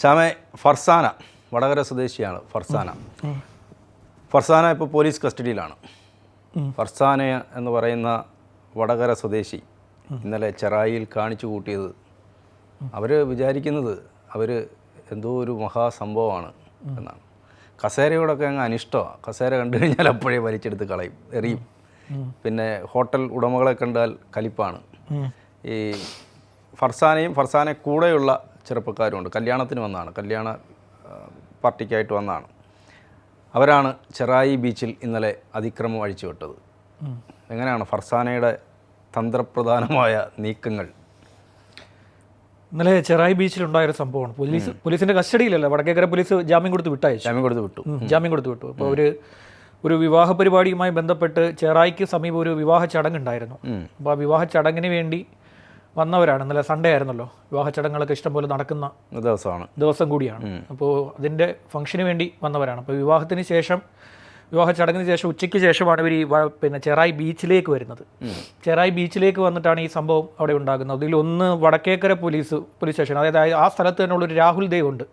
ശ്യാമെ ഫർസാന വടകര സ്വദേശിയാണ് ഫർസാന. ഫർസാന ഇപ്പോൾ പോലീസ് കസ്റ്റഡിയിലാണ്. ഫർസാന എന്ന് പറയുന്ന വടകര സ്വദേശി ഇന്നലെ ചെറായിയിൽ കാണിച്ചു കൂട്ടിയത്. അവർ വിചാരിക്കുന്നത് അവർ എന്തോ ഒരു മഹാസംഭവമാണ് എന്നാണ്. കസേരയോടൊക്കെ അങ്ങ് അനിഷ്ടമാണ് കസേര കണ്ടു കഴിഞ്ഞാൽ അപ്പോഴേ വലിച്ചെടുത്ത് കളയും എറിയും. പിന്നെ ഹോട്ടൽ ഉടമകളെ കണ്ടാൽ കലിപ്പാണ്. ഈ ഫർസാനയും ഫർസാനെ കൂടെയുള്ള ചെറുപ്പക്കാരുമുണ്ട്. കല്യാണത്തിന് വന്നതാണ്. കല്യാണ പാർട്ടിക്കായിട്ട് വന്നതാണ്. അവരാണ് ചെറായി ബീച്ചിൽ ഇന്നലെ അതിക്രമം അഴിച്ചുവിട്ടത്. എങ്ങനെയാണ് ഫർസാനയുടെ തന്ത്രപ്രധാനമായ നീക്കങ്ങൾ? ഇന്നലെ ചെറായി ബീച്ചിലുണ്ടായ ഒരു സംഭവമാണ്. പോലീസ് പോലീസിന്റെ കസ്റ്റഡിയിലല്ല. വടക്കേക്കര പോലീസ് ജാമ്യം കൊടുത്ത് വിട്ടയച്ചു. ജാമ്യം കൊടുത്ത് വിട്ടു. ജാമ്യം കൊടുത്ത് വിട്ടു. അപ്പോൾ ഒരു ഒരു വിവാഹ പരിപാടിയുമായി ബന്ധപ്പെട്ട് ചെറായിക്ക് സമീപം ഒരു വിവാഹ ചടങ്ങ് ഉണ്ടായിരുന്നു അപ്പോൾ ആ വിവാഹ ചടങ്ങിന് വേണ്ടി വന്നവരാണ് ഇന്നലെ സൺഡേ ആയിരുന്നല്ലോ. വിവാഹ ചടങ്ങുകളൊക്കെ ഇഷ്ടംപോലെ നടക്കുന്ന ദിവസമാണ്. ദിവസം കൂടിയാണ്. അപ്പോൾ അതിന്റെ ഫംഗ്ഷന് വേണ്ടി വന്നവരാണ്. അപ്പോൾ വിവാഹത്തിന് ശേഷം വിവാഹ ചടങ്ങിന് ശേഷം ഉച്ചയ്ക്ക് ശേഷമാണ് ഇവർ ഈ പിന്നെ ചെറായി ബീച്ചിലേക്ക് വരുന്നത്. ചെറായി ബീച്ചിലേക്ക് വന്നിട്ടാണ് ഈ സംഭവം അവിടെ ഉണ്ടാകുന്നത്. അതിൽ ഒന്ന് വടക്കേക്കര പോലീസ് പോലീസ് സ്റ്റേഷൻ അതായത് ആ- ആ സ്ഥലത്ത് തന്നെയുള്ള ഒരു രാഹുൽ ദേവ് ഉണ്ട്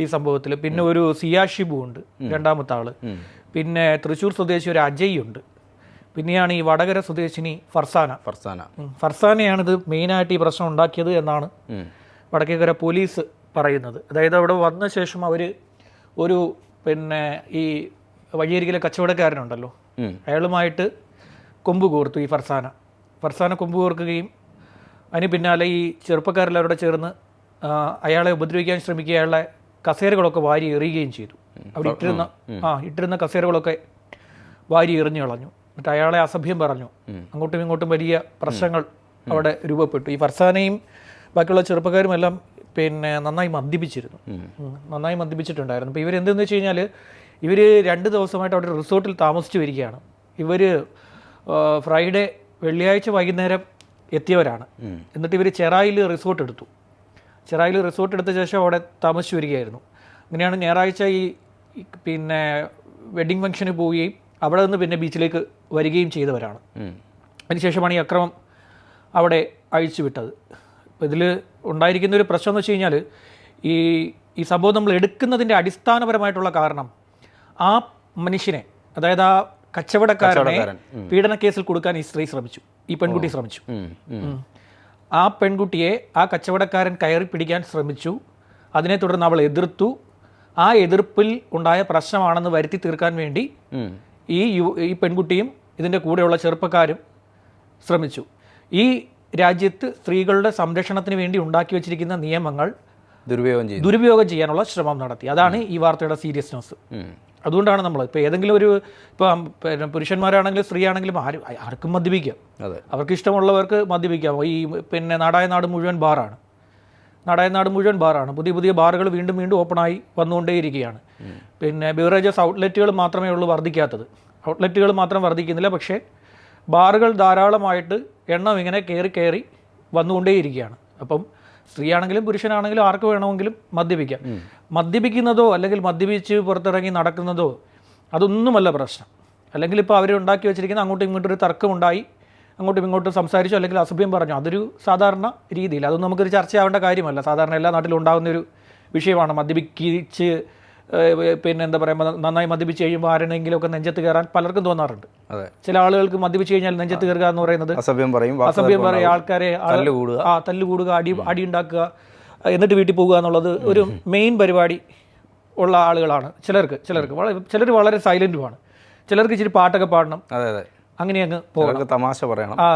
ഈ സംഭവത്തിൽ പിന്നെ ഒരു സിയാഷിബു ഉണ്ട് രണ്ടാമത്തെ ആൾ. പിന്നെ തൃശ്ശൂർ സ്വദേശി ഒരു അജയ് ഉണ്ട്. പിന്നെയാണ് ഈ വടകര സ്വദേശിനി ഫർസാന. ഫർസാന. ഫർസാനയാണ് ഇത് മെയിനായിട്ട് ഈ പ്രശ്നം ഉണ്ടാക്കിയത് എന്നാണ്. വടക്കേക്കര പോലീസ് പറയുന്നത്. അതായത് അവിടെ വന്ന ശേഷം അവർ ഒരു പിന്നെ ഈ വഴിയരികിലെ കച്ചവടക്കാരനുണ്ടല്ലോ. അയാളുമായിട്ട് കൊമ്പ് കോർത്തു ഈ ഫർസാന. ഫർസാന കൊമ്പ് കോർക്കുകയും അതിന് പിന്നാലെ ഈ ചെറുപ്പക്കാരെല്ലാവരോടെ ചേർന്ന് അയാളെ ഉപദ്രവിക്കാൻ ശ്രമിക്കുക അയാളെ കസേരകളൊക്കെ വാരി എറിയുകയും ചെയ്തു. അവിടെ ഇട്ടിരുന്ന ആ ഇട്ടിരുന്ന കസേരകളൊക്കെ വാരി എറിഞ്ഞു കളഞ്ഞു എന്നിട്ട് അയാളെ അസഭ്യം പറഞ്ഞു. അങ്ങോട്ടും ഇങ്ങോട്ടും വലിയ പ്രശ്നങ്ങൾ അവിടെ രൂപപ്പെട്ടു. ഈ ഫർസാനയും ബാക്കിയുള്ള ചെറുപ്പക്കാരും എല്ലാം പിന്നെ നന്നായി മദ്യപിച്ചിരുന്നു. നന്നായി മദ്യപിച്ചിട്ടുണ്ടായിരുന്നു. അപ്പോൾ ഇവരെന്തെന്ന് വെച്ച് കഴിഞ്ഞാൽ ഇവർ രണ്ട് ദിവസമായിട്ട് അവിടെ റിസോർട്ടിൽ താമസിച്ചു വരികയാണ്. ഇവർ ഫ്രൈഡേ വെള്ളിയാഴ്ച വൈകുന്നേരം എത്തിയവരാണ്. എന്നിട്ട് ഇവർ ചെറായിൽ റിസോർട്ട് എടുത്തു. ചെറായിൽ റിസോർട്ട് എടുത്ത ശേഷം അവിടെ താമസിച്ചു വരികയായിരുന്നു. അങ്ങനെയാണ് ഞായറാഴ്ച ഈ ഈ പിന്നെ വെഡിങ് ഫംഗ്ഷന് പോവുകയും അവിടെ നിന്ന് പിന്നെ ബീച്ചിലേക്ക് വരികയും ചെയ്തവരാണ്. അതിനുശേഷമാണ് ഈ അക്രമം അവിടെ അഴിച്ചുവിട്ടത്. അപ്പോൾ ഇതിൽ ഉണ്ടായിരിക്കുന്ന ഒരു പ്രശ്നം എന്ന് വെച്ച് കഴിഞ്ഞാൽ ഈ ഈ സംഭവം നമ്മൾ എടുക്കുന്നതിന്റെ അടിസ്ഥാനപരമായിട്ടുള്ള കാരണം ആ മനുഷ്യനെ അതായത് ആ കച്ചവടക്കാരനെ പീഡന കേസിൽ കൊടുക്കാൻ ഈ സ്ത്രീ ശ്രമിച്ചു. ഈ പെൺകുട്ടി ശ്രമിച്ചു. ആ പെൺകുട്ടിയെ ആ കച്ചവടക്കാരൻ കയറി പിടിക്കാൻ ശ്രമിച്ചു. അതിനെ തുടർന്ന് അവൾ എതിർത്തു. ആ എതിർപ്പിൽ ഉണ്ടായ പ്രശ്നമാണെന്ന് വരുത്തി തീർക്കാൻ വേണ്ടി. ഈ യു ഈ പെൺകുട്ടിയും ഇതിന്റെ കൂടെയുള്ള ചെറുപ്പക്കാരും ശ്രമിച്ചു. ഈ രാജ്യത്ത് സ്ത്രീകളുടെ സംരക്ഷണത്തിന് വേണ്ടി ഉണ്ടാക്കി വെച്ചിരിക്കുന്ന നിയമങ്ങൾ ദുരുപയോഗം ചെയ്തു ദുരുപയോഗം ചെയ്യാനുള്ള ശ്രമം നടത്തി. അതാണ് ഈ വാർത്തയുടെ സീരിയസ്നെസ്. അതുകൊണ്ടാണ് നമ്മൾ ഇപ്പോൾ ഏതെങ്കിലും ഒരു ഇപ്പം പിന്നെ പുരുഷന്മാരാണെങ്കിലും സ്ത്രീ ആണെങ്കിലും ആരും ആർക്കും മദ്യപിക്കാം. അവർക്ക് ഇഷ്ടമുള്ളവർക്ക് മദ്യപിക്കാം. ഈ പിന്നെ നാടായ നാട് മുഴുവൻ ബാറാണ്. നാടായ നാട് മുഴുവൻ ബാറാണ് പുതിയ പുതിയ ബാറുകൾ വീണ്ടും വീണ്ടും ഓപ്പണായി വന്നുകൊണ്ടേയിരിക്കുകയാണ്. പിന്നെ ബിവറേജസ് ഔട്ട്ലെറ്റുകൾ മാത്രമേ ഉള്ളൂ വർദ്ധിക്കാത്തത്. ഔട്ട്ലെറ്റുകൾ മാത്രം വർദ്ധിക്കുന്നില്ല പക്ഷേ ബാറുകൾ ധാരാളമായിട്ട് എണ്ണം ഇങ്ങനെ കയറി കയറി വന്നുകൊണ്ടേയിരിക്കുകയാണ്. അപ്പം സ്ത്രീയാണെങ്കിലും പുരുഷനാണെങ്കിലും ആർക്ക് വേണമെങ്കിലും മദ്യപിക്കാം. മദ്യപിക്കുന്നതോ അല്ലെങ്കിൽ മദ്യപിച്ച് പുറത്തിറങ്ങി നടക്കുന്നതോ അതൊന്നുമല്ല പ്രശ്നം. അല്ലെങ്കിൽ ഇപ്പോൾ അവർ ഉണ്ടാക്കി വെച്ചിരിക്കുന്ന അങ്ങോട്ടും ഇങ്ങോട്ടും ഒരു തർക്കമുണ്ടായി അങ്ങോട്ടും ഇങ്ങോട്ടും സംസാരിച്ചോ അല്ലെങ്കിൽ അസഭ്യം പറഞ്ഞു. അതൊരു സാധാരണ രീതിയിൽ. അതൊന്നും നമുക്കൊരു ചർച്ചയാവേണ്ട കാര്യമല്ല. സാധാരണ എല്ലാ നാട്ടിലും ഉണ്ടാകുന്ന ഒരു വിഷയമാണ്. മദ്യപിക്കിച്ച് പിന്നെ എന്താ പറയുക നന്നായി മദ്യപിച്ച് കഴിയുമ്പോൾ ആരെങ്കിലുമൊക്കെ നെഞ്ചത്ത് കയറാൻ പലർക്കും തോന്നാറുണ്ട്. അതെ. ചില ആളുകൾക്ക് മദ്യപിച്ച് കഴിഞ്ഞാൽ നെഞ്ചത്ത് കയറുക എന്ന് പറയുന്നത് അസഭ്യം പറയും അസഭ്യം പറയും ആൾക്കാരെ. ആ തല്ല് കൂടുക. അടി അടി ഉണ്ടാക്കുക എന്നിട്ട് വീട്ടിൽ പോകുക എന്നുള്ളത് ഒരു മെയിൻ പരിപാടി ഉള്ള ആളുകളാണ് ചിലർക്ക്. ചിലർക്ക് വളരെ ചിലർ വളരെ സൈലന്റുമാണ് ചിലർക്ക് ഇച്ചിരി പാട്ടൊക്കെ പാടണം. അതെ അതെ. അങ്ങനെ അങ്ങ് പോകണം. തമാശ പറയണം. ആ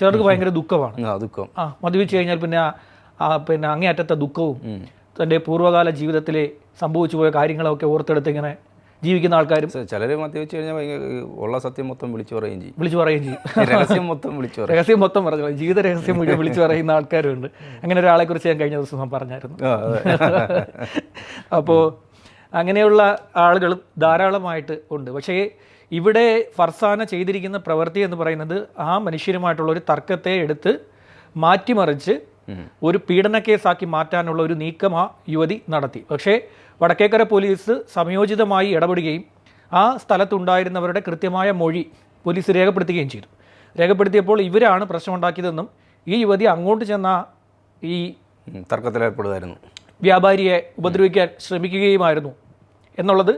ചിലർക്ക് ഭയങ്കര ദുഃഖമാണ്. ദുഃഖം. ആ മദ്യപിച്ച് കഴിഞ്ഞാൽ പിന്നെ പിന്നെ അങ്ങേയറ്റത്തെ ദുഃഖവും തന്റെ പൂർവകാല ജീവിതത്തിലെ സംഭവിച്ചു പോയ കാര്യങ്ങളൊക്കെ ഓർത്തെടുത്ത് ഇങ്ങനെ ജീവിക്കുന്ന ആൾക്കാരും ചിലർ മദ്യപിച്ച് കഴിഞ്ഞാൽ ഉള്ള സത്യം മൊത്തം വിളിച്ചു പറയുകയും ചെയ്യും. വിളിച്ചു പറയുകയും ചെയ്യും. രഹസ്യം മൊത്തം വിളിച്ചു പറയും. രഹസ്യം മൊത്തം പറഞ്ഞു ജീവിത രഹസ്യം മുഴുവൻ വിളിച്ചു പറയുന്ന ആൾക്കാരുണ്ട്. അങ്ങനെ ഒരാളെ കുറിച്ച് ഞാൻ കഴിഞ്ഞ ദിവസം പറഞ്ഞായിരുന്നു. അപ്പോൾ അങ്ങനെയുള്ള ആളുകളും ധാരാളമായിട്ട് ഉണ്ട്. പക്ഷേ ഇവിടെ ഫർസാന ചെയ്തിരിക്കുന്ന പ്രവൃത്തി എന്ന് പറയുന്നത് ആ മനുഷ്യരുമായിട്ടുള്ള ഒരു തർക്കത്തെ എടുത്ത് മാറ്റിമറിച്ച് ഒരു പീഡന കേസാക്കി മാറ്റാനുള്ള ഒരു നീക്കം ആ യുവതി നടത്തി. പക്ഷേ വടക്കേക്കര പോലീസ് സംയോജിതമായി ഇടപെടുകയും ആ സ്ഥലത്തുണ്ടായിരുന്നവരുടെ കൃത്യമായ മൊഴി പോലീസ് രേഖപ്പെടുത്തുകയും ചെയ്തു. രേഖപ്പെടുത്തിയപ്പോൾ ഇവരാണ് പ്രശ്നമുണ്ടാക്കിയതെന്നും ഈ യുവതി അങ്ങോട്ട് ചെന്ന ഈ തർക്കത്തിലേർപ്പെടുകയായിരുന്നു തർക്കത്തിലേർപ്പെടുമായിരുന്നു വ്യാപാരിയെ ഉപദ്രവിക്കാൻ ശ്രമിക്കുകയുമായിരുന്നു എന്നുള്ളത്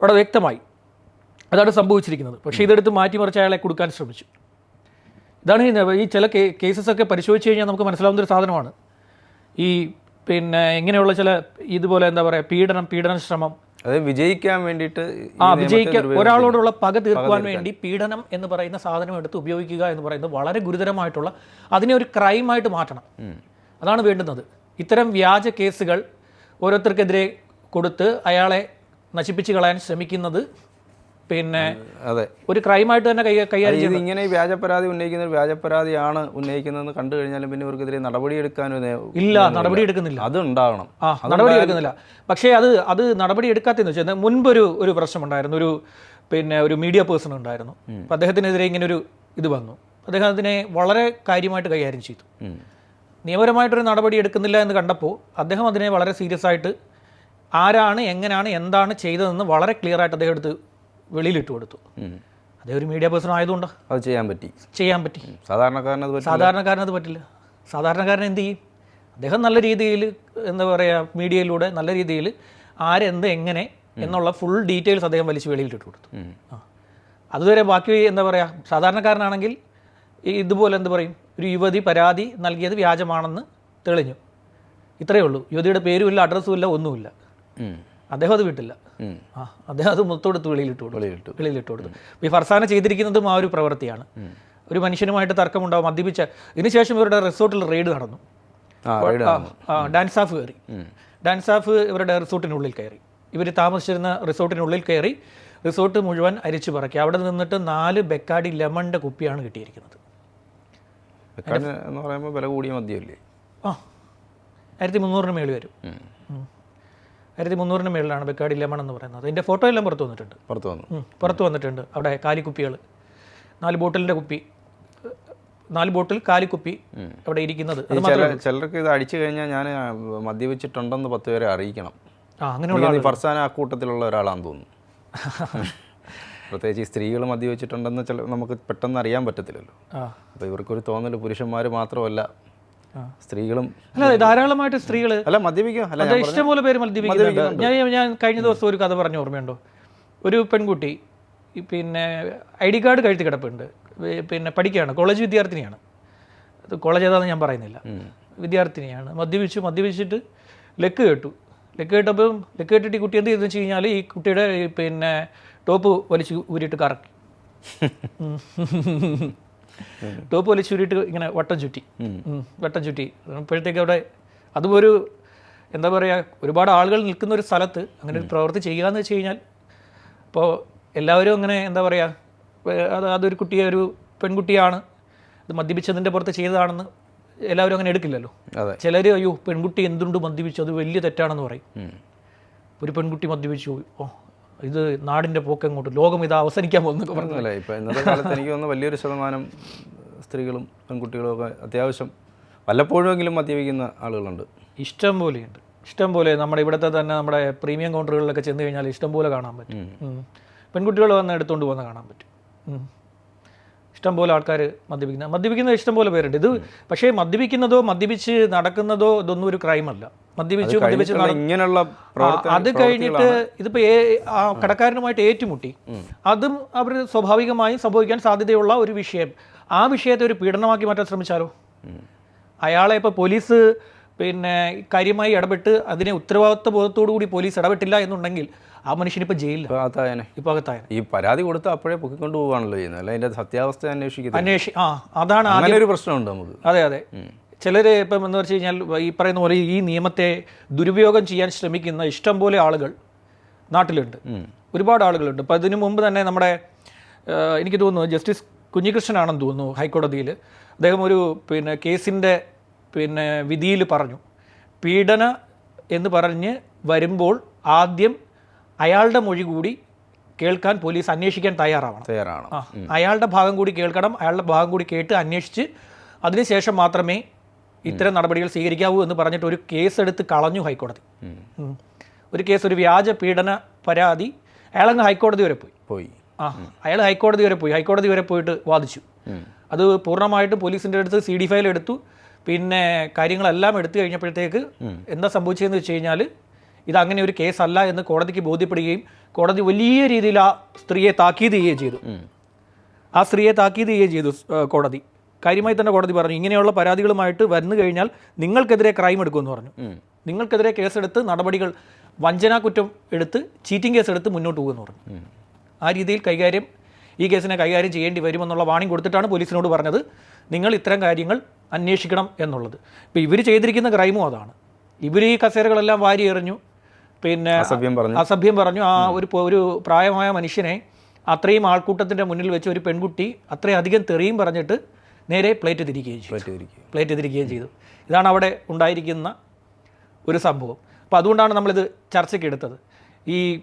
വളരെ വ്യക്തമായി. അതാണ് സംഭവിച്ചിരിക്കുന്നത്. പക്ഷേ ഇതെടുത്ത് മാറ്റിമറിച്ച് അയാളെ കൊടുക്കാൻ ശ്രമിച്ചു. ഇതാണ് ഈ ചില കേസസ് ഒക്കെ പരിശോധിച്ച് കഴിഞ്ഞാൽ നമുക്ക് മനസ്സിലാവുന്ന ഒരു സാധനമാണ്. ഈ പിന്നെ ഇങ്ങനെയുള്ള ചില ഇതുപോലെ എന്താ പറയുക പീഡനം പീഡന ശ്രമം. അത് വിജയിക്കാൻ വേണ്ടിയിട്ട് ആ വിജയിക്കാൻ ഒരാളോടുള്ള പക തീർക്കുവാൻ വേണ്ടി പീഡനം എന്ന് പറയുന്ന സാധനം എടുത്ത് ഉപയോഗിക്കുക എന്ന് പറയുന്നത് വളരെ ഗുരുതരമായിട്ടുള്ള അതിനെ ഒരു ക്രൈമായിട്ട് മാറ്റണം. അതാണ് വേണ്ടുന്നത്. ഇത്തരം വ്യാജ കേസുകൾ ഓരോരുത്തർക്കെതിരെ കൊടുത്ത് അയാളെ നശിപ്പിച്ച് കളയാൻ ശ്രമിക്കുന്നത് പിന്നെ അതെ. ഒരു ക്രൈമായിട്ട് തന്നെ കൈകാര്യം ചെയ്ത് ഇങ്ങനെ ഈ വ്യാജ പരാതി ഉന്നയിക്കുന്ന ഒരു വ്യാജ പരാതിയാണ് ഉന്നയിക്കുന്നതെന്ന് കണ്ടു കഴിഞ്ഞാലും പിന്നെ ഇവർക്കെതിരെ നടപടി എടുക്കാനും ഇല്ല നടപടി എടുക്കുന്നില്ല അത് ഉണ്ടാകണം ആ നടപടി എടുക്കുന്നില്ല പക്ഷേ അത് അത് നടപടി എടുക്കാത്തെന്ന് വെച്ചാൽ മുൻപൊരു ഒരു പ്രശ്നമുണ്ടായിരുന്നു. ഒരു പിന്നെ ഒരു മീഡിയ പേഴ്സൺ ഉണ്ടായിരുന്നു. അപ്പം അദ്ദേഹത്തിനെതിരെ ഇങ്ങനെ ഒരു ഇത് വന്നു. അദ്ദേഹം അതിനെ വളരെ കാര്യമായിട്ട് കൈകാര്യം ചെയ്തു. നിയമപരമായിട്ടൊരു നടപടി എടുക്കുന്നില്ല എന്ന് കണ്ടപ്പോൾ അദ്ദേഹം അതിനെ വളരെ സീരിയസ് ആയിട്ട് ആരാണ് എങ്ങനെയാണ് എന്താണ് ചെയ്തതെന്ന് വളരെ ക്ലിയർ ആയിട്ട് അദ്ദേഹം എടുത്ത് വെളിയിലിട്ട് കൊടുത്തു. അതേ ഒരു മീഡിയ പേഴ്സൺ ആയതുകൊണ്ട്. അത് ചെയ്യാൻ പറ്റി. ചെയ്യാൻ പറ്റി. സാധാരണക്കാരന് അത് അത് പറ്റില്ല. സാധാരണക്കാരൻ എന്ത് ചെയ്യും? അദ്ദേഹം നല്ല രീതിയിൽ എന്താ പറയുക മീഡിയയിലൂടെ നല്ല രീതിയിൽ ആരെന്ത് എങ്ങനെ എന്നുള്ള ഫുൾ ഡീറ്റെയിൽസ് അദ്ദേഹം വലിച്ച് വെളിയിലിട്ട് കൊടുത്തു. ആ. അതുവരെ ബാക്കി എന്താ പറയുക സാധാരണക്കാരനാണെങ്കിൽ ഇതുപോലെ എന്ത് പറയും? ഒരു യുവതി പരാതി നൽകിയത് വ്യാജമാണെന്ന് തെളിഞ്ഞു. ഇത്രയേ ഉള്ളൂ. യുവതിയുടെ പേരുമില്ല അഡ്രസ്സും ഇല്ല ഒന്നുമില്ല. അദ്ദേഹം അത് വിട്ടില്ല. ആ അദ്ദേഹം അത് മൊത്തോടുത്ത് വെളിയിലിട്ട് കൊടുത്തു. വെളിയിലിട്ടു. വെളിയിലിട്ട് കൊടുത്തു. ഈ ഫർസാന ചെയ്തിരിക്കുന്നതും ആ ഒരു പ്രവൃത്തിയാണ്. ഒരു മനുഷ്യനുമായിട്ട് തർക്കമുണ്ടാവും. മദ്യപിച്ച ഇതിനുശേഷം ഇവരുടെ റിസോർട്ടിൽ റെയ്ഡ് നടന്നു. ഡാൻസ് ഓഫ് കയറി. ഡാൻസ് ഓഫ് ഇവരുടെ റിസോർട്ടിനുള്ളിൽ കയറി. ഇവർ താമസിച്ചിരുന്ന റിസോർട്ടിനുള്ളിൽ കയറി റിസോർട്ട് മുഴുവൻ അരിച്ചു പറക്കി. അവിടെ നിന്നിട്ട് നാല് ബെക്കാടി ലെമണിന്റെ കുപ്പിയാണ് കിട്ടിയിരിക്കുന്നത്. എന്ന് പറയുമ്പോൾ വില കൂടിയ മദ്യമല്ലേ? ആ ആയിരത്തി മുന്നൂറിന് മേളിൽ വരും. ആയിരത്തി മുന്നൂറിന് മേളിലാണ് ബെക്കാടി ലെമൺ എന്ന് പറയുന്നത്. അതിന്റെ ഫോട്ടോ എല്ലാം പുറത്ത് വന്നിട്ടുണ്ട്. പുറത്ത് വന്നു. പുറത്ത് വന്നിട്ടുണ്ട്. അവിടെ കാലിക്കുപ്പികൾ നാല് ബോട്ടിലിന്റെ കുപ്പി. നാല് ബോട്ടിൽ കാലിക്കുപ്പി അവിടെ ഇരിക്കുന്നത്. ചിലർക്ക് ഇത് അടിച്ചു കഴിഞ്ഞാൽ ഞാൻ മദ്യപിച്ചിട്ടുണ്ടെന്ന് പത്ത് പേരെ അറിയിക്കണം. ആ അങ്ങനെയുള്ള ഫർസാന ആ കൂട്ടത്തിലുള്ള ഒരാളാന്ന് തോന്നുന്നു. പ്രത്യേകിച്ച് ഈ സ്ത്രീകൾ മദ്യപിച്ചിട്ടുണ്ടെന്ന് ചില നമുക്ക് പെട്ടെന്ന് അറിയാൻ പറ്റത്തില്ലല്ലോ. അപ്പോൾ ഇവർക്കൊരു തോന്നൽ പുരുഷന്മാർ മാത്രമല്ല. സ്ത്രീകളും അല്ല ധാരാളമായിട്ട് സ്ത്രീകൾ അല്ല മദ്യപിക്കും? അല്ല ഇഷ്ടംപോലെ പേര് മദ്യപിക്കുന്നുണ്ട്. ഞാൻ ഞാൻ കഴിഞ്ഞ ദിവസം ഒരു കഥ പറഞ്ഞ ഓർമ്മയുണ്ടോ? ഒരു പെൺകുട്ടി പിന്നെ ഐ ഡി കാർഡ് കഴുത്തി കിടപ്പുണ്ട്. പിന്നെ പഠിക്കുകയാണ് കോളേജ് വിദ്യാർത്ഥിനിയാണ്. അത് കോളേജ് ഏതാണെന്ന് ഞാൻ പറയുന്നില്ല. വിദ്യാർത്ഥിനിയാണ്. മദ്യപിച്ചു മദ്യപിച്ചിട്ട് ലെക്ക് കേട്ടു. ലെക്ക് കേട്ടപ്പോൾ ലെക്ക് കേട്ടിട്ട് ഈ കുട്ടി എന്ത് ചെയ്തെന്ന് വെച്ച് കഴിഞ്ഞാൽ ഈ കുട്ടിയുടെ പിന്നെ ടോപ്പ് വലിച്ചു ഊരിയിട്ട് കറക്കി. ടോപ്പ് വലിച്ച് ഊരിയിട്ട് ഇങ്ങനെ വട്ടം ചുറ്റി. വട്ടം ചുറ്റി. അപ്പോഴത്തേക്ക് അവിടെ അതും ഒരു എന്താ പറയുക ഒരുപാട് ആളുകൾ നിൽക്കുന്ന ഒരു സ്ഥലത്ത് അങ്ങനെ ഒരു പ്രവൃത്തി ചെയ്യുക എന്ന് വെച്ച് കഴിഞ്ഞാൽ ഇപ്പോൾ എല്ലാവരും അങ്ങനെ എന്താ പറയുക അത് അതൊരു കുട്ടിയെ ഒരു പെൺകുട്ടിയാണ് ഇത് മദ്യപിച്ചതിന്റെ പുറത്ത് ചെയ്തതാണെന്ന് എല്ലാവരും അങ്ങനെ എടുക്കില്ലല്ലോ. ചിലര് ചിലർ അയ്യോ പെൺകുട്ടി എന്തുണ്ട് മദ്യപിച്ചു അത് വലിയ തെറ്റാണെന്ന് പറയും. ഒരു പെൺകുട്ടി മദ്യപിച്ചു ഓ ഇത് നാടിന്റെ പോക്ക് എങ്ങോട്ട് ലോകം ഇത് അവസാനിക്കാൻ പോകുന്നൊക്കെ പറഞ്ഞു അല്ല ഇപ്പം ഇന്നത്തെ കാലത്ത് എനിക്ക് തോന്നുന്നു വലിയൊരു ശതമാനം സ്ത്രീകളും പെൺകുട്ടികളും ഒക്കെ അത്യാവശ്യം വല്ലപ്പോഴുമെങ്കിലും മദ്യപിക്കുന്ന ആളുകളുണ്ട്. ഇഷ്ടം പോലെയുണ്ട്. ഇഷ്ടം പോലെ നമ്മുടെ ഇവിടുത്തെ തന്നെ നമ്മുടെ പ്രീമിയം കൗണ്ടറുകളിലൊക്കെ ചെന്ന് കഴിഞ്ഞാൽ ഇഷ്ടം പോലെ കാണാൻ പറ്റും. പെൺകുട്ടികൾ വന്ന് എടുത്തുകൊണ്ട് പോകുന്ന കാണാൻ പറ്റും. ഉം. ഇഷ്ടം പോലെ ആൾക്കാർ മദ്യപിക്കുന്ന മദ്യപിക്കുന്ന ഇഷ്ടംപോലെ പേരുണ്ട്. ഇത് പക്ഷേ മദ്യപിക്കുന്നതോ മദ്യപിച്ച് നടക്കുന്നതോ ഇതൊന്നും ഒരു ക്രൈമല്ല. മദ്യപിച്ചു മദ്യപിച്ച് ഇങ്ങനെയുള്ള അത് കഴിഞ്ഞിട്ട് ഇതിപ്പോൾ ആ കടക്കാരനുമായിട്ട് ഏറ്റുമുട്ടി. അതും അവർ സ്വാഭാവികമായി സംഭവിക്കാൻ സാധ്യതയുള്ള ഒരു വിഷയം. ആ വിഷയത്തെ ഒരു പീഡനമാക്കി മാറ്റാൻ ശ്രമിച്ചാലോ? അയാളെ ഇപ്പോൾ പോലീസ് പിന്നെ കാര്യമായി ഇടപെട്ട് അതിനെ ഉത്തരവാദിത്വ ബോധത്തോടു കൂടി പോലീസ് ഇടപെട്ടില്ല എന്നുണ്ടെങ്കിൽ ആ മനുഷ്യനിപ്പോൾ ജയിലില്ല ജയിലിൽ ഇപ്പോൾ ഈ പരാതി കൊടുത്ത് അപ്പോഴേ പൊക്കിക്കൊണ്ട് പോവുകയാണല്ലോ ചെയ്യുന്നത്. അല്ല? അതിന്റെ സത്യാവസ്ഥ അന്വേഷിക്കുന്നത് അന്വേഷി ആ അതാണ് അങ്ങനെ ഒരു പ്രശ്നമുണ്ട് നമുക്ക്. അതെ അതെ. ചിലർ ഇപ്പം എന്ന് വെച്ച് കഴിഞ്ഞാൽ ഈ പറയുന്ന പോലെ ഈ നിയമത്തെ ദുരുപയോഗം ചെയ്യാൻ ശ്രമിക്കുന്ന ഇഷ്ടം പോലെ ആളുകൾ നാട്ടിലുണ്ട്. ഒരുപാട് ആളുകളുണ്ട്. അപ്പം അതിനു മുമ്പ് തന്നെ നമ്മുടെ എനിക്ക് തോന്നുന്നു ജസ്റ്റിസ് കുഞ്ഞികൃഷ്ണനാണെന്ന് തോന്നുന്നു ഹൈക്കോടതിയിൽ അദ്ദേഹം ഒരു പിന്നെ കേസിന്റെ പിന്നെ വിധിയിൽ പറഞ്ഞു പീഡന എന്ന് പറഞ്ഞ് വരുമ്പോൾ ആദ്യം അയാളുടെ മൊഴി കൂടി കേൾക്കാൻ പോലീസ് അന്വേഷിക്കാൻ തയ്യാറാവണം. തയ്യാറാണ് അയാളുടെ ഭാഗം കൂടി കേൾക്കണം അയാളുടെ ഭാഗം കൂടി കേട്ട് അന്വേഷിച്ച് അതിനുശേഷം മാത്രമേ ഇത്തരം നടപടികൾ സ്വീകരിക്കാവൂ എന്ന് പറഞ്ഞിട്ട് ഒരു കേസ് എടുത്ത് കളഞ്ഞു ഹൈക്കോടതി. ഒരു കേസ് ഒരു വ്യാജ പീഡന പരാതി അയാളങ്ങ് ഹൈക്കോടതി വരെ പോയി. പോയി. ആ അയാൾ ഹൈക്കോടതി വരെ പോയി. ഹൈക്കോടതി വരെ പോയിട്ട് വാദിച്ചു. അത് പൂർണമായിട്ടും പോലീസിന്റെ അടുത്ത് സി ഡി ഫയൽ എടുത്തു. പിന്നെ കാര്യങ്ങളെല്ലാം എടുത്തു കഴിഞ്ഞപ്പോഴത്തേക്ക് എന്താ സംഭവിച്ചതെന്ന് വെച്ച് കഴിഞ്ഞാൽ ഇത് അങ്ങനെ ഒരു കേസല്ല എന്ന് കോടതിക്ക് ബോധ്യപ്പെടുകയും കോടതി വലിയ രീതിയിൽ ആ സ്ത്രീയെ താക്കീത് ചെയ്യുകയും ചെയ്തു. ആ സ്ത്രീയെ താക്കീത് ചെയ്യുകയും ചെയ്തു കോടതി. കാര്യമായി തന്നെ കോടതി പറഞ്ഞു ഇങ്ങനെയുള്ള പരാതികളുമായിട്ട് വന്നു കഴിഞ്ഞാൽ നിങ്ങൾക്കെതിരെ ക്രൈം എടുക്കുമെന്ന് പറഞ്ഞു. നിങ്ങൾക്കെതിരെ കേസെടുത്ത് നടപടികൾ വഞ്ചനാ കുറ്റം എടുത്ത് ചീറ്റിംഗ് കേസ് എടുത്ത് മുന്നോട്ട് പോകുമെന്ന് പറഞ്ഞു. ആ രീതിയിൽ കൈകാര്യം ഈ കേസിനെ കൈകാര്യം ചെയ്യേണ്ടി വരുമെന്നുള്ള വാണിംഗ് കൊടുത്തിട്ടാണ് പോലീസിനോട് പറഞ്ഞത്. നിങ്ങൾ ഇത്തരം കാര്യങ്ങൾ അന്വേഷിക്കണം എന്നുള്ളത്. ഇപ്പോൾ ഇവർ ചെയ്തിരിക്കുന്ന ക്രൈമും അതാണ്. ഇവർ ഈ കസേരകളെല്ലാം വാരി എറിഞ്ഞു. പിന്നെ അസഭ്യം പറഞ്ഞു. അസഭ്യം പറഞ്ഞു. ആ ഒരു ഒരു പ്രായമായ മനുഷ്യനെ അത്രയും ആൾക്കൂട്ടത്തിന്റെ മുന്നിൽ വെച്ച് ഒരു പെൺകുട്ടി അത്രയും അധികം തെറിയും പറഞ്ഞിട്ട് നേരെ പ്ലേറ്റ് തിരിക്കുകയും ചെയ്തു. പ്ലേറ്റ് തിരിക്കുകയും. ചെയ്തു. ഇതാണ് അവിടെ ഉണ്ടായിരിക്കുന്ന ഒരു സംഭവം. അപ്പോൾ അതുകൊണ്ടാണ് നമ്മളിത് ചർച്ചയ്ക്ക് എടുത്തത്. ഈ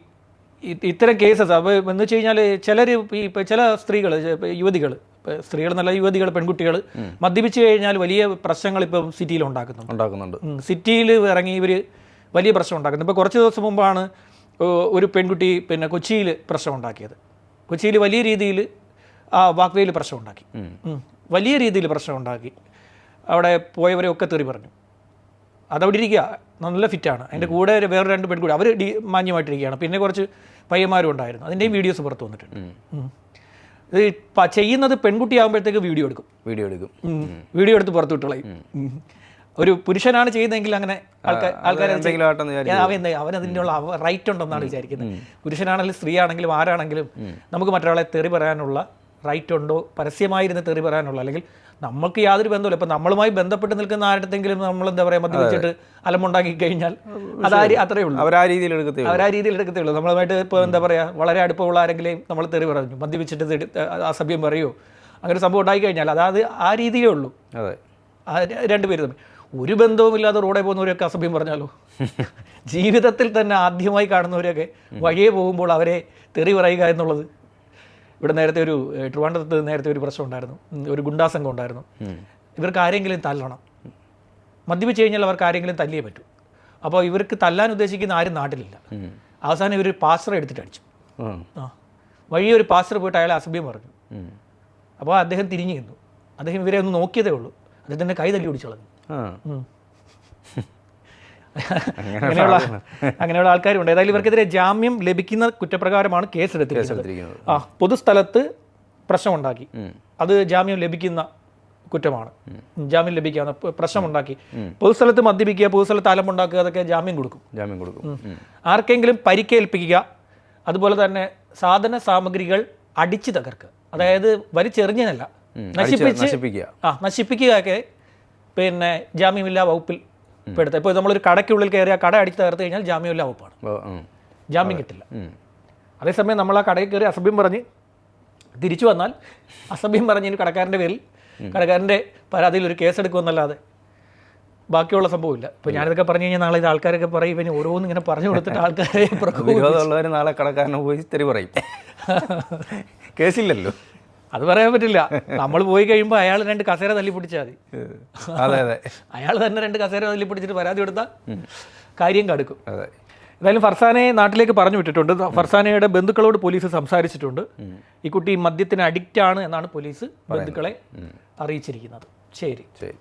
ഇത്തരം കേസസ് അപ്പോൾ എന്ന് വെച്ച് കഴിഞ്ഞാൽ ചിലർ ഈ ചില സ്ത്രീകൾ യുവതികൾ സ്ത്രീകൾ നല്ല യുവതികൾ പെൺകുട്ടികൾ മദ്യപിച്ച് കഴിഞ്ഞാൽ വലിയ പ്രശ്നങ്ങൾ ഇപ്പം സിറ്റിയിൽ ഉണ്ടാക്കുന്നുണ്ട്. ഉണ്ടാക്കുന്നുണ്ട്. സിറ്റിയിൽ ഇറങ്ങി ഇവർ വലിയ പ്രശ്നം ഉണ്ടാക്കുന്നത്. ഇപ്പോൾ കുറച്ച് ദിവസം മുമ്പാണ് ഒരു പെൺകുട്ടി പിന്നെ കൊച്ചിയിൽ പ്രശ്നം ഉണ്ടാക്കിയത്. കൊച്ചിയിൽ വലിയ രീതിയിൽ ആ വാക്വേയിൽ പ്രശ്നം ഉണ്ടാക്കി. വലിയ രീതിയിൽ പ്രശ്നം ഉണ്ടാക്കി. അവിടെ പോയവരെയൊക്കെ തെറി പറഞ്ഞു. അതവിടെ ഇരിക്കുക. നല്ല ഫിറ്റാണ്. അതിന്റെ കൂടെ വേറെ രണ്ട് പെൺകുട്ടി അവർ ഡി മാന്യമായിട്ടിരിക്കുകയാണ്. പിന്നെ കുറച്ച് പയ്യന്മാരും ഉണ്ടായിരുന്നു. അതിന്റെയും വീഡിയോസ് പുറത്ത് വന്നിട്ടുണ്ട്. ഇത് ചെയ്യുന്നത് പെൺകുട്ടി ആകുമ്പോഴത്തേക്ക് വീഡിയോ എടുക്കും. വീഡിയോ എടുക്കും. വീഡിയോ എടുത്ത് പുറത്തു വിട്ടുള്ള. ഒരു പുരുഷനാണ് ചെയ്യുന്നതെങ്കിൽ അങ്ങനെ ആൾക്കാർ അവൻ അതിന്റെ ഉള്ള അതിനുള്ള റൈറ്റ് ഉണ്ടെന്നാണ് വിചാരിക്കുന്നത്. പുരുഷനാണെങ്കിലും സ്ത്രീ ആണെങ്കിലും ആരാണെങ്കിലും നമുക്ക് മറ്റൊരാളെ തെറി പറയാനുള്ള റൈറ്റ് ഉണ്ടോ? പരസ്യമായിരുന്ന് തെറി പറയാനുള്ള അല്ലെങ്കിൽ നമുക്ക് യാതൊരു ബന്ധമില്ല ഇപ്പം നമ്മളുമായി ബന്ധപ്പെട്ട് നിൽക്കുന്ന ആരുടെങ്കിലും നമ്മൾ എന്താ പറയുക മദ്യപിച്ചിട്ട് അലമുണ്ടാക്കി കഴിഞ്ഞാൽ അതാ അത്രേ ഉള്ളൂ. അവർ ആ രീതിയിൽ എടുക്കത്തേ ഉള്ളൂ. അവർ ആ രീതിയിൽ എടുക്കത്തേ ഉള്ളൂ. നമ്മളുമായിട്ട് ഇപ്പോൾ എന്താ പറയുക വളരെ അടുപ്പമുള്ള ആരെങ്കിലും നമ്മൾ തെറി പറഞ്ഞു മദ്യപിച്ചിട്ട് തെറി- അസഭ്യം പറയുമോ അങ്ങനെ സംഭവം ഉണ്ടായി കഴിഞ്ഞാൽ അതായത് ആ രീതിയേ ഉള്ളൂ. അതെ. ആ രണ്ടുപേര് തമ്മിൽ. ഒരു ബന്ധവുമില്ലാതെ റോഡേ പോകുന്നവരെയൊക്കെ അസഭ്യം പറഞ്ഞാലോ? ജീവിതത്തിൽ തന്നെ ആദ്യമായി കാണുന്നവരെയൊക്കെ വഴിയെ പോകുമ്പോൾ അവരെ തെറി പറയുക എന്നുള്ളത്. ഇവിടെ നേരത്തെ ഒരു ട്രിവാണ്ടത്ത് ട്രിവാൻഡ്രത്ത് നേരത്തെ ഒരു പ്രശ്നം ഉണ്ടായിരുന്നു. ഒരു ഗുണ്ടാസംഘം ഉണ്ടായിരുന്നു. ഇവർക്ക് ആരെങ്കിലും തല്ലണം. മദ്യപിച്ച് കഴിഞ്ഞാൽ അവർക്ക് ആരെങ്കിലും തല്ലിയേ പറ്റൂ. അപ്പോൾ ഇവർക്ക് തല്ലാൻ ഉദ്ദേശിക്കുന്ന ആരും നാട്ടിലില്ല. അവസാനം ഇവർ പാസ്റ്റർ എടുത്തിട്ട് അടിച്ചു. ആ. വഴി ഒരു പാസ്റ്റർ പോയിട്ട് അയാളെ അസഭ്യം പറഞ്ഞു. അപ്പോൾ അദ്ദേഹം തിരിഞ്ഞു നിന്നു. അദ്ദേഹം ഇവരെ ഒന്ന് നോക്കിയതേ ഉള്ളൂ. അദ്ദേഹത്തിന്റെ കൈ തല്ലി പിടിച്ചു കളഞ്ഞു. അങ്ങനെയുള്ള അങ്ങനെയുള്ള ആൾക്കാരുണ്ട്. ഏതായാലും ഇവർക്കെതിരെ ജാമ്യം ലഭിക്കുന്ന കുറ്റപ്രകാരമാണ് കേസ് എടുത്തിരിക്കുന്നത് എടുത്തിരിക്കുന്നത് ആ പൊതുസ്ഥലത്ത് പ്രശ്നമുണ്ടാക്കി. അത് ജാമ്യം ലഭിക്കുന്ന കുറ്റമാണ്. ജാമ്യം ലഭിക്കാവുന്ന പ്രശ്നമുണ്ടാക്കി. പൊതുസ്ഥലത്ത് മദ്യപിക്കുക പൊതുസ്ഥലത്ത് അലമുണ്ടാക്കുക അതൊക്കെ ജാമ്യം കൊടുക്കും. ജാമ്യം കൊടുക്കും. ആർക്കെങ്കിലും പരിക്കേൽപ്പിക്കുക അതുപോലെ തന്നെ സാധന സാമഗ്രികൾ അടിച്ചു തകർക്കുക. അതായത് വലിച്ചെറിഞ്ഞതല്ല. നശിപ്പിച്ച് നശിപ്പിക്കുക. ആ നശിപ്പിക്കുകയൊക്കെ പിന്നെ ജാമ്യമില്ലാ വകുപ്പിൽ പെടുത്തുക ഇപ്പോൾ നമ്മളൊരു കടയ്ക്കുള്ളിൽ കയറി ആ കട അടിച്ച് തകർത്ത് കഴിഞ്ഞാൽ ജാമ്യമില്ലാ വകുപ്പാണ്. ജാമ്യം കിട്ടില്ല. അതേസമയം നമ്മൾ ആ കടയിൽ കയറി അസഭ്യം പറഞ്ഞ് തിരിച്ചു വന്നാൽ അസഭ്യം പറഞ്ഞതിന് കടക്കാരന്റെ പേരിൽ കടക്കാരന്റെ പരാതിയിൽ ഒരു കേസെടുക്കുമെന്നല്ലാതെ ബാക്കിയുള്ള സംഭവമില്ല. ഇപ്പോൾ ഞാനിതൊക്കെ പറഞ്ഞു കഴിഞ്ഞാൽ നാളെ ഇത് ആൾക്കാരൊക്കെ പറയും ഇവന് ഓരോന്ന് ഇങ്ങനെ പറഞ്ഞു കൊടുത്തിട്ട് ആൾക്കാരെ. വിരോധമുള്ളവർ നാളെ കടക്കാരനെ പോയി തെറി പറയും. കേസില്ലല്ലോ. അത് പറയാൻ പറ്റില്ല. നമ്മൾ പോയി കഴിയുമ്പോൾ അയാൾ രണ്ട് കസേര തല്ലി പിടിച്ചാൽ മതി. അതെ അതെ. അയാൾ തന്നെ രണ്ട് കസേര തല്ലി പിടിച്ചിട്ട് പരാതി കൊടുത്താൽ കാര്യം കടുക്കും. അതെ. എന്തായാലും ഫർസാനെ നാട്ടിലേക്ക് പറഞ്ഞു വിട്ടിട്ടുണ്ട്. ഫർസാനയുടെ ബന്ധുക്കളോട് പോലീസ് സംസാരിച്ചിട്ടുണ്ട്. ഈ കുട്ടി മദ്യത്തിന് അഡിക്റ്റ് ആണ് എന്നാണ് പോലീസ് ബന്ധുക്കളെ അറിയിച്ചിരിക്കുന്നത്. ശരി. ശരി.